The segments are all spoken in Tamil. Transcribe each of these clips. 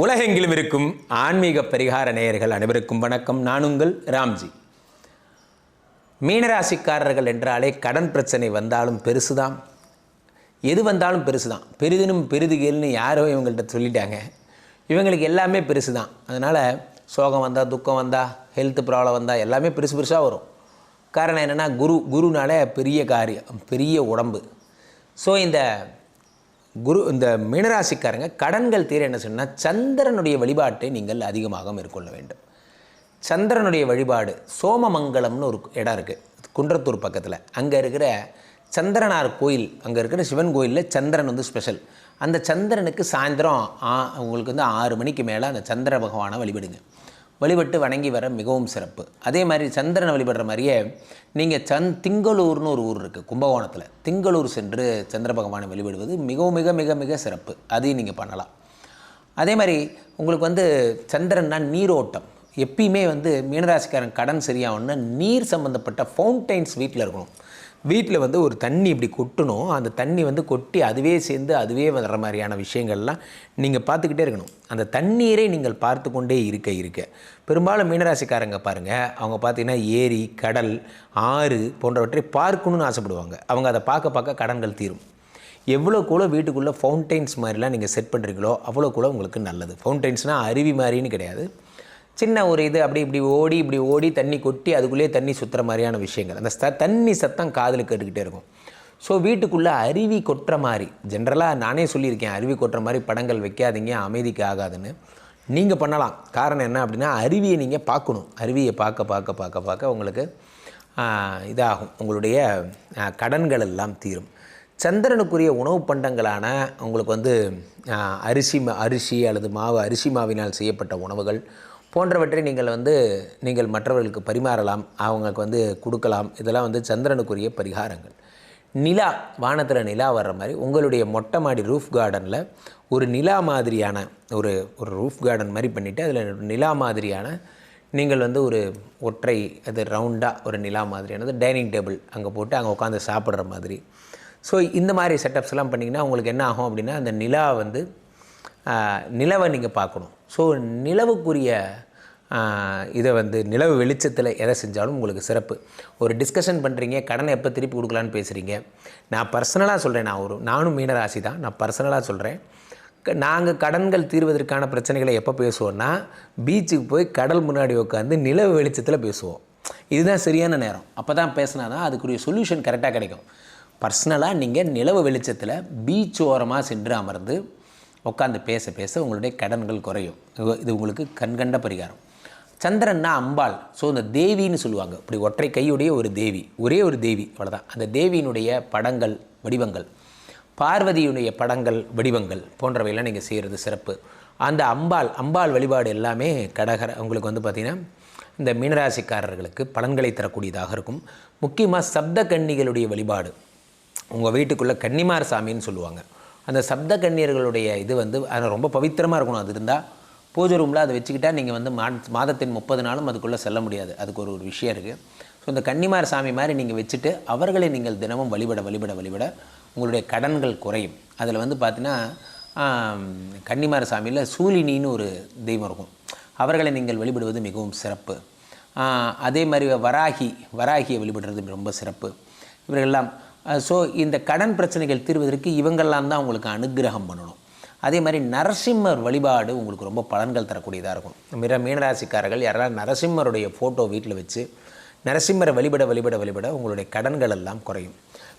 உலகெங்கிலும் இருக்கும் ஆன்மீக பரிகார நேயர்கள் அனைவருக்கும் வணக்கம். நான் உங்கள் ராம்ஜி. மீனராசிக்காரர்கள் என்றாலே கடன் பிரச்சனை வந்தாலும் பெருசுதான். எது வந்தாலும் பெருசு தான் பெரிதினும் பெரிதுகள்னு யாரோ இவங்கள்ட்ட சொல்லிட்டாங்க. இவங்களுக்கு எல்லாமே பெருசு தான் அதனால் சோகம் வந்தால் துக்கம் வந்தால் ஹெல்த் ப்ராப்ளம் வந்தால் எல்லாமே பெருசு பெருசாக வரும். காரணம் என்னென்னா குரு குருனாலே பெரிய காரியம் பெரிய உடம்பு. ஸோ இந்த குரு இந்த மீனராசிக்காரங்க கடன்கள் தீர என்ன சொன்னால் சந்திரனுடைய வழிபாட்டை நீங்கள் அதிகமாக மேற்கொள்ள வேண்டும். சந்திரனுடைய வழிபாடு சோமமங்கலம்னு ஒரு இடம் இருக்குது குன்றத்தூர் பக்கத்தில். அங்கே இருக்கிற சந்திரனார் கோயில் அங்கே இருக்கிற சிவன் கோயிலில் சந்திரன் வந்து ஸ்பெஷல் அந்த சந்திரனுக்கு சாயந்தரம் ஆ- உங்களுக்கு வந்து ஆறு மணிக்கு மேலே அந்த சந்திர பகவானை வழிபடுங்க. வழிபட்டு வணங்கி வர மிகவும் சிறப்பு. அதே மாதிரி சந்திரனை வழிபடுற மாதிரியே நீங்கள் சந் திங்களூர்னு ஒரு ஊர் இருக்குது கும்பகோணத்தில். திங்களூர் சென்று சந்திர பகவானை வழிபடுவது மிகவும் மிக மிக மிக சிறப்பு. அதையும் நீங்கள் பண்ணலாம். அதே மாதிரி உங்களுக்கு வந்து சந்திரன்னா நீரோட்டம். எப்பயுமே வந்து மீனராசிக்காரன் கடன் சரியாகணும்னா நீர் சம்மந்தப்பட்ட ஃபவுண்டைன்ஸ் வீட்டில் இருக்கணும். வீட்டில் வந்து ஒரு தண்ணி இப்படி கொட்டணும். அந்த தண்ணி வந்து கொட்டி அதுவே சேர்ந்து அதுவே வர்ற மாதிரியான விஷயங்கள்லாம் நீங்கள் பார்த்துக்கிட்டே இருக்கணும். அந்த தண்ணீரை நீங்கள் பார்த்து கொண்டே இருக்க இருக்க. பெரும்பாலும் மீனராசிக்காரங்க பாருங்கள் அவங்க பார்த்தீங்கன்னா ஏரி கடல் ஆறு போன்றவற்றை பார்க்கணுன்னு ஆசைப்படுவாங்க. அவங்க அதை பார்க்க பார்க்க கடன்கள் தீரும். எவ்வளோ கூட வீட்டுக்குள்ளே ஃபவுண்டைன்ஸ் மாதிரிலாம் நீங்கள் செட் பண்ணுறீங்களோ அவ்வளோ கூட உங்களுக்கு நல்லது. ஃபவுண்டைன்ஸ்னால் அருவி மாதிரின்னு கிடையாது. சின்ன ஒரு இது அப்படி இப்படி ஓடி இப்படி ஓடி தண்ணி கொட்டி அதுக்குள்ளேயே தண்ணி சுற்றுற மாதிரியான விஷயங்கள். அந்த ச தண்ணி சத்தம் காதில் கேட்டுக்கிட்டே இருக்கும். ஸோ வீட்டுக்குள்ளே அருவி கொட்டுற மாதிரி ஜென்ரலாக நானே சொல்லியிருக்கேன் அருவி கொட்டுற மாதிரி படங்கள் வைக்காதீங்க அமைதிக்கு ஆகாதுன்னு. நீங்கள் பண்ணலாம். காரணம் என்ன அப்படின்னா அருவியை நீங்கள் பார்க்கணும். அருவியை பார்க்க பார்க்க பார்க்க பார்க்க உங்களுக்கு இதாகும். உங்களுடைய கடன்கள் எல்லாம் தீரும். சந்திரனுக்குரிய உணவு பண்டங்களான உங்களுக்கு வந்து அரிசி அரிசி அல்லது மாவு அரிசி மாவினால் செய்யப்பட்ட உணவுகள் போன்றவற்றை நீங்கள் வந்து நீங்கள் மற்றவர்களுக்கு பரிமாறலாம் அவங்களுக்கு வந்து கொடுக்கலாம். இதெல்லாம் வந்து சந்திரனுக்குரிய பரிகாரங்கள். நிலா வானத்தில் நிலா வர்ற மாதிரி உங்களுடைய மொட்டை மாடி ரூஃப் கார்டனில் ஒரு நிலா மாதிரியான ஒரு ஒரு ரூஃப் கார்டன் மாதிரி பண்ணிவிட்டு அதில் நிலா மாதிரியான நீங்கள் வந்து ஒரு ஒற்றை அது ரவுண்டாக ஒரு நிலா மாதிரியானது டைனிங் டேபிள் அங்கே போட்டு அங்கே உட்காந்து சாப்பிட்ற மாதிரி. ஸோ இந்த மாதிரி செட்டப்ஸ்லாம் பண்ணிங்கன்னா உங்களுக்கு என்ன ஆகும் அப்படின்னா அந்த நிலா வந்து நிலவை நீங்கள் பார்க்கணும். ஸோ நிலவுக்குரிய இதை வந்து நிலவு வெளிச்சத்தில் எதை செஞ்சாலும் உங்களுக்கு சிறப்பு. ஒரு டிஸ்கஷன் பண்ணுறீங்க கடனை எப்போ திருப்பி கொடுக்கலான்னு பேசுகிறீங்க நான் பர்சனலாக சொல்கிறேன் நான் ஒரு நானும் மீனராசி தான் நான் பர்சனலாக சொல்கிறேன் நாங்கள் கடன்கள் தீர்வதற்கான பிரச்சனைகளை எப்போ பேசுவோம்னா பீச்சுக்கு போய் கடல் முன்னாடி உட்காந்து நிலவு வெளிச்சத்தில் பேசுவோம். இதுதான் சரியான நேரம். அப்போ தான் பேசினா தான் அதுக்குரிய சொல்யூஷன் கரெக்டாக கிடைக்கும். பர்சனலாக நீங்கள் நிலவு வெளிச்சத்தில் பீச் ஓரமாக சென்று அமர்ந்து உட்காந்து பேச பேச உங்களுடைய கடன்கள் குறையும். இது- உங்களுக்கு கண்கண்ட பரிகாரம். சந்திரன்னா அம்பாள். ஸோ இந்த தேவின்னு சொல்லுவாங்க. இப்படி ஒற்றை கையுடைய ஒரு தேவி. ஒரே ஒரு தேவி. அவ்வளோதான் அந்த தேவியினுடைய படங்கள் வடிவங்கள் பார்வதியுடைய படங்கள் வடிவங்கள் போன்றவையெல்லாம் நீங்கள் செய்கிறது சிறப்பு. அந்த அம்பாள் அம்பாள் வழிபாடு எல்லாமே கடகர உங்களுக்கு வந்து பார்த்திங்கன்னா இந்த மீனராசிக்காரர்களுக்கு பலன்களை தரக்கூடியதாக இருக்கும். முக்கியமாக சப்த கன்னிகளுடைய வழிபாடு. உங்கள் வீட்டுக்குள்ளே கன்னிமார் சாமின்னு சொல்லுவாங்க. அந்த சப்த கன்னியர்களுடைய இது வந்து அது ரொம்ப பவித்திரமாக இருக்கணும். அது இருந்தால் பூஜை ரூமில் அதை வச்சுக்கிட்டால் நீங்கள் வந்து மா மாதத்தின் முப்பது நாளும் அதுக்குள்ளே செல்ல முடியாது. அதுக்கு ஒரு ஒரு விஷயம் இருக்குது ஸோ இந்த கன்னிமார் சாமி மாதிரி நீங்கள் வச்சுட்டு அவர்களை நீங்கள் தினமும் வழிபட வழிபட வழிபட உங்களுடைய கடன்கள் குறையும். அதில் வந்து பார்த்தீங்கன்னா கன்னிமார கன்னிமார் சாமியில் சூலினின்னு ஒரு தெய்வம் இருக்கும். அவர்களை நீங்கள் வழிபடுவது மிகவும் சிறப்பு. அதே மாதிரி வராகி வராகியை வழிபடுறது ரொம்ப சிறப்பு. இவர்களெல்லாம் ஸோ இந்த கடன் பிரச்சனைகள் தீர்வதற்கு இவங்கெல்லாம் தான் உங்களுக்கு அனுக்கிரகம் பண்ணணும். அதே மாதிரி நரசிம்மர் வழிபாடு உங்களுக்கு ரொம்ப பலன்கள் தரக்கூடியதாக இருக்கும். மிர மீனராசிக்காரர்கள் யாராவது நரசிம்மருடைய ஃபோட்டோ வீட்டில் வச்சு நரசிம்மரை வழிபட வழிபட வழிபட உங்களுடைய கடன்கள் எல்லாம் குறையும்.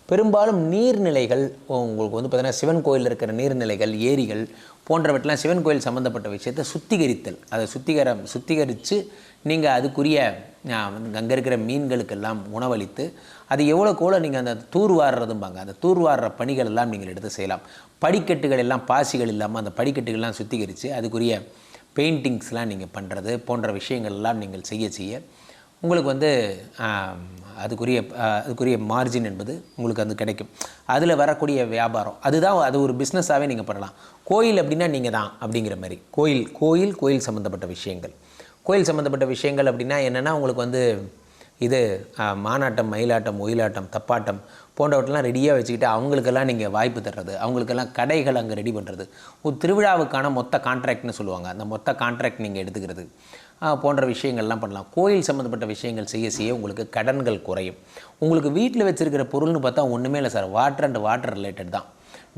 பெரும்பாலும் நீர்நிலைகள் உங்களுக்கு வந்து பார்த்திங்கன்னா சிவன் கோயிலில் இருக்கிற நீர்நிலைகள் ஏரிகள் போன்றவற்றெல்லாம் சிவன் கோயில் சம்மந்தப்பட்ட விஷயத்தை சுத்திகரித்தல். அதை சுத்திகரம் சுத்திகரித்து நீங்கள் அதுக்குரிய அங்கே இருக்கிற மீன்களுக்கெல்லாம் உணவளித்து அது எவ்வளோக்கு எவ்வளோ நீங்கள் அந்த தூர்வாடுறதும்பாங்க அந்த தூர்வாடுற பணிகள் எல்லாம் நீங்கள் எடுத்து செய்யலாம். படிக்கட்டுகள் எல்லாம் பாசிகள் இல்லாமல் அந்த படிக்கட்டுகள்லாம் சுத்திகரித்து அதுக்குரிய பெயிண்டிங்ஸ்லாம் நீங்கள் பண்ணுறது போன்ற விஷயங்கள் எல்லாம் நீங்கள் செய்ய செய்ய உங்களுக்கு வந்து அதுக்குரிய அதுக்குரிய மார்ஜின் என்பது உங்களுக்கு அது கிடைக்கும். அதில் வரக்கூடிய வியாபாரம். அதுதான் அது ஒரு பிஸ்னஸாகவே நீங்கள் பண்ணலாம். கோயில் அப்படின்னா நீங்கள் தான் அப்படிங்கிற மாதிரி. கோயில் கோயில் கோயில் சம்மந்தப்பட்ட விஷயங்கள். கோயில் சம்மந்தப்பட்ட விஷயங்கள் அப்படின்னா என்னென்னா உங்களுக்கு வந்து இது மானாட்டம் மயிலாட்டம் ஒயிலாட்டம் தப்பாட்டம் போன்றவற்றெல்லாம் ரெடியாக வச்சுக்கிட்டு அவங்களுக்கெல்லாம் நீங்கள் வாய்ப்பு தர்றது. அவங்களுக்கெல்லாம் கடைகள் அங்கே ரெடி பண்ணுறது ஒரு திருவிழாவுக்கான மொத்த கான்ட்ராக்ட்னு சொல்லுவாங்க. அந்த மொத்த கான்ட்ராக்ட் நீங்கள் எடுத்துக்கிறது. போன்ற விஷயங்கள்லாம் பண்ணலாம். கோயில் சம்மந்தப்பட்ட விஷயங்கள் செய்ய செய்ய உங்களுக்கு கடன்கள் குறையும். உங்களுக்கு வீட்டில் வச்சுருக்கிற பொருள்னு பார்த்தா ஒன்றுமே இல்லை sir. Water and water related தான்.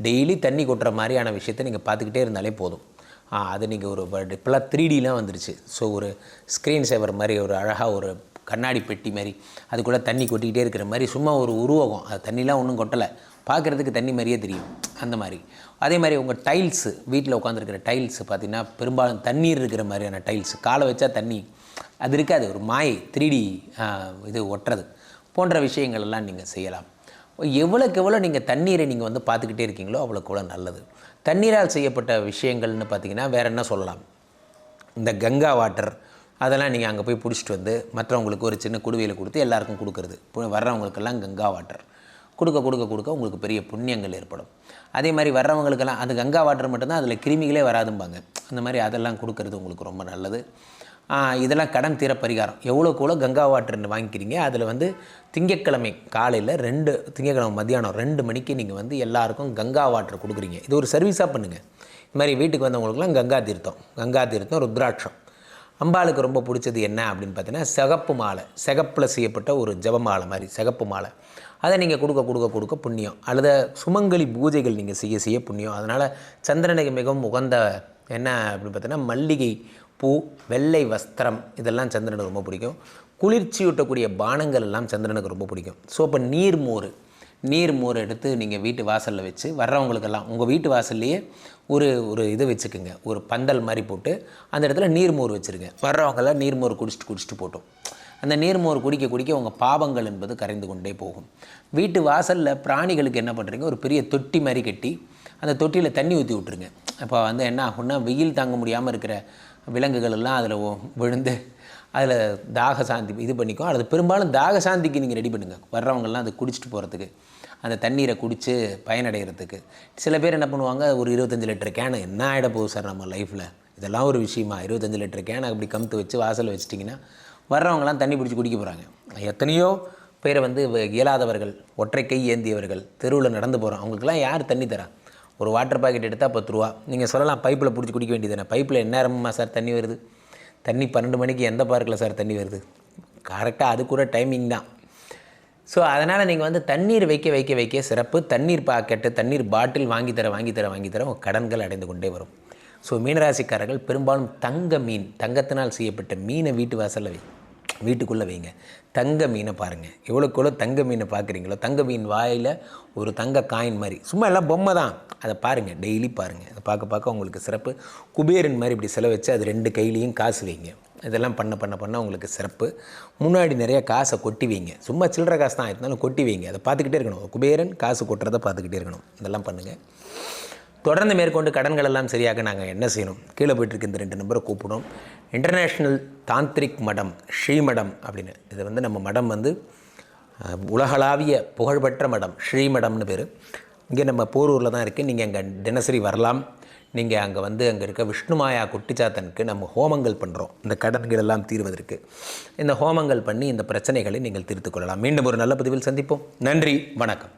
டெய்லி தண்ணி கொட்டுற மாதிரியான விஷயத்தை நீங்கள் பார்த்துக்கிட்டே இருந்தாலே போதும். அது நீங்கள் ஒரு இப்போல்லாம் த்ரீ டிலாம் வந்துருச்சு. ஸோ ஒரு ஸ்க்ரீன் சேவர் மாதிரி ஒரு அழகாக ஒரு கண்ணாடி பெட்டி மாதிரி அதுக்குள்ளே தண்ணி கொட்டிக்கிட்டே இருக்கிற மாதிரி சும்மா ஒரு உருவகம். அது தண்ணிலாம் ஒன்றும் கொட்டலை. பார்க்குறதுக்கு தண்ணி மாதிரியே தெரியும். அந்த மாதிரி. அதே மாதிரி உங்கள் டைல்ஸு வீட்டில் உட்காந்துருக்கிற டைல்ஸு பார்த்தீங்கன்னா பெரும்பாலும் தண்ணீர் இருக்கிற மாதிரியான டைல்ஸ் காலை வச்சா தண்ணி. அது இருக்காது. ஒரு மாயை த்ரீடி இது ஒட்டுறது. போன்ற விஷயங்கள் எல்லாம் நீங்கள் செய்யலாம். எவ்வளோக்கு எவ்வளோ நீங்கள் தண்ணீரை நீங்கள் வந்து பார்த்துக்கிட்டே இருக்கீங்களோ அவ்வளோக்கு எவ்வளோ நல்லது. தண்ணீரால் செய்யப்பட்ட விஷயங்கள்னு பார்த்தீங்கன்னா வேறு என்ன சொல்லலாம்? இந்த கங்கா வாட்டர் அதெல்லாம் நீங்கள் அங்கே போய் பிடிச்சிட்டு வந்து மற்றவங்களுக்கு ஒரு சின்ன குடுவையில் கொடுத்து எல்லாருக்கும் கொடுக்குறது. பு- வர்றவங்களுக்கெல்லாம் கங்கா வாட்டர். கொடுக்க கொடுக்க கொடுக்க உங்களுக்கு பெரிய புண்ணியங்கள் ஏற்படும். அதே மாதிரி வர்றவங்களுக்கெல்லாம் அது கங்கா வாட்டர் மட்டும்தான் அதில் கிருமிகளே வராதும்பாங்க. அந்த மாதிரி அதெல்லாம் கொடுக்கறது உங்களுக்கு ரொம்ப நல்லது. இதெல்லாம் கடன் தீர பரிகாரம். எவ்வளோக்கு எவ்வளோ கங்கா வாட்டர்னு வாங்கிக்கிறீங்க. அதில் வந்து திங்கட்கிழமை காலையில் ரெண்டு திங்கக்கிழமை மத்தியானம் ரெண்டு மணிக்கு நீங்கள் வந்து எல்லாருக்கும் கங்கா வாட்டர் கொடுக்குறீங்க. இது ஒரு சர்வீஸாக பண்ணுங்கள் இது மாதிரி வீட்டுக்கு வந்தவங்களுக்குலாம் கங்கா தீர்த்தம். கங்கா தீர்த்தம் ருத்ராட்சம். அம்பாளுக்கு ரொம்ப பிடிச்சது என்ன அப்படின்னு பார்த்தீங்கன்னா சிகப்பு மாலை. சிகப்பில் செய்யப்பட்ட ஒரு ஜெபமாலை மாதிரி சிகப்பு மாலை. அதை நீங்கள் கொடுக்க கொடுக்க கொடுக்க புண்ணியம். அல்லது சுமங்கலி பூஜைகள் நீங்கள் செய்ய செய்ய புண்ணியம். அதனால் சந்திரனுக்கு மிகவும் உகந்த என்ன அப்படின்னு பார்த்தீங்கன்னா மல்லிகை பூ வெள்ளை வஸ்திரம் இதெல்லாம் சந்திரனுக்கு ரொம்ப பிடிக்கும். குளிர்ச்சியூட்டக்கூடிய பானங்கள் எல்லாம் சந்திரனுக்கு ரொம்ப பிடிக்கும். ஸோ இப்போ நீர்மோர் நீர் மோர் எடுத்து நீங்கள் வீட்டு வாசலில் வச்சு வர்றவங்களுக்கெல்லாம் உங்கள் வீட்டு வாசல்லையே ஒரு ஒரு இது வச்சுக்கோங்க. ஒரு பந்தல் மாதிரி போட்டு அந்த இடத்துல நீர்மோர் வச்சுருங்க. வர்றவங்களாம் நீர்மோர் குடிச்சிட்டு குடிச்சிட்டு போட்டோம். அந்த நீர்மோர் குடிக்க குடிக்க உங்கள் பாவங்கள் என்பது கரைந்து கொண்டே போகும். வீட்டு வாசலில் பிராணிகளுக்கு என்ன பண்ணுறீங்க ஒரு பெரிய தொட்டி மாதிரி கட்டி அந்த தொட்டியில் தண்ணி ஊற்றி விட்ருங்க அப்போ வந்து என்ன ஆகும்னா வெயில் தாங்க முடியாமல் இருக்கிற விலங்குகள் எல்லாம் அதில் விழுந்து அதில் தாக சாந்தி இது பண்ணிக்கும். அல்லது பெரும்பாலும் தாக சாந்திக்கு நீங்கள் ரெடி பண்ணுங்கள் வர்றவங்கெல்லாம் அதை குடிச்சிட்டு போகிறதுக்கு அந்த தண்ணீரை குடித்து பயனடைகிறதுக்கு சில பேர் என்ன பண்ணுவாங்க ஒரு இருபத்தஞ்சி லிட்டர் கேனு என்ன ஆகிட போகுது சார் நம்ம லைஃப்பில் இதெல்லாம் ஒரு விஷயமா? இருபத்தஞ்சி லிட்டர் கேனை அப்படி கமுத்து வச்சு வாசல் வச்சிட்டிங்கன்னா வர்றவங்கலாம் தண்ணி பிடிச்சி குடிக்க போகிறாங்க எத்தனையோ பேரை வந்து வ- இயலாதவர்கள் ஒற்றை கை ஏந்தியவர்கள் தெருவில் நடந்து போகிறோம் அவங்களுக்குலாம் யார் தண்ணி தரா? ஒரு வாட்டர் பாக்கெட் எடுத்தால் பத்து ரூபா. நீங்கள் சொல்லலாம் பைப்பில் பிடிச்சி குடிக்க வேண்டியதுதானே. பைப்பில் எந்நேரமா சார் தண்ணி வருது. தண்ணி பன்னெண்டு மணிக்கு எந்த பார்க்கில் சார் தண்ணி வருது? கரெக்டாக அது கூட டைமிங் தான். ஸோ அதனால் நீங்கள் வந்து தண்ணீர் வைக்க வைக்க வைக்க சிறப்பு. தண்ணீர் பாக்கெட்டு தண்ணீர் பாட்டில் வாங்கித்தர வாங்கித்தர வாங்கி தர உங்கள் கடன்கள் அடைந்து கொண்டே வரும். ஸோ மீனராசிக்காரர்கள் பெரும்பாலும் தங்க மீன் தங்கத்தினால் செய்யப்பட்ட மீனை வீட்டு வாசலில் வை. வீட்டுக்குள்ளே வைங்க. தங்க மீனை பாருங்கள் எவ்வளோக்கு எவ்வளோ தங்க மீனை பார்க்குறீங்களோ தங்க மீன் வாயில் ஒரு தங்க காயின் மாதிரி. சும்மா எல்லாம் பொம்மை தான். அதை பாருங்கள் டெய்லி பாருங்கள் அதை பார்க்க பார்க்க உங்களுக்கு சிறப்பு. குபேரன் மாதிரி இப்படி செலவு வச்சு அது ரெண்டு கையிலையும் காசு வைங்க. இதெல்லாம் பண்ண பண்ண பண்ண உங்களுக்கு சிறப்பு. முன்னாடி நிறைய காசை கொட்டி வைங்க. சும்மா சில்லற காசு தான். இருந்தாலும் கொட்டி வைங்க. அதை பார்த்துக்கிட்டே இருக்கணும். குபேரன் காசு கொட்டுறதை பார்த்துக்கிட்டே இருக்கணும். இதெல்லாம் பண்ணுங்கள் தொடர்ந்து மேற்கொண்டு கடன்கள் எல்லாம் சரியாக நாங்கள் என்ன செய்யணும்? கீழே போயிட்டுருக்கு இந்த ரெண்டு நம்பரை கூப்பிடும் இன்டர்நேஷ்னல் தாந்திரிக் மடம் ஸ்ரீமடம் அப்படின்னு. இது வந்து நம்ம மடம் வந்து உலகளாவிய புகழ்பெற்ற மடம் ஸ்ரீமடம்னு பேர். இங்கே நம்ம போரூரில் தான் இருக்குது நீங்கள் அங்கே தினசரி வரலாம். நீங்கள் அங்கே வந்து அங்கே இருக்க விஷ்ணுமாயா குட்டிச்சாத்தனுக்கு நம்ம ஹோமங்கள் பண்ணுறோம் இந்த கடன்கள் எல்லாம் தீர்வதற்கு. இந்த ஹோமங்கள் பண்ணி இந்த பிரச்சனைகளை நீங்கள் தீர்த்து கொள்ளலாம். மீண்டும் ஒரு நல்ல பதிவில் சந்திப்போம். நன்றி. வணக்கம்.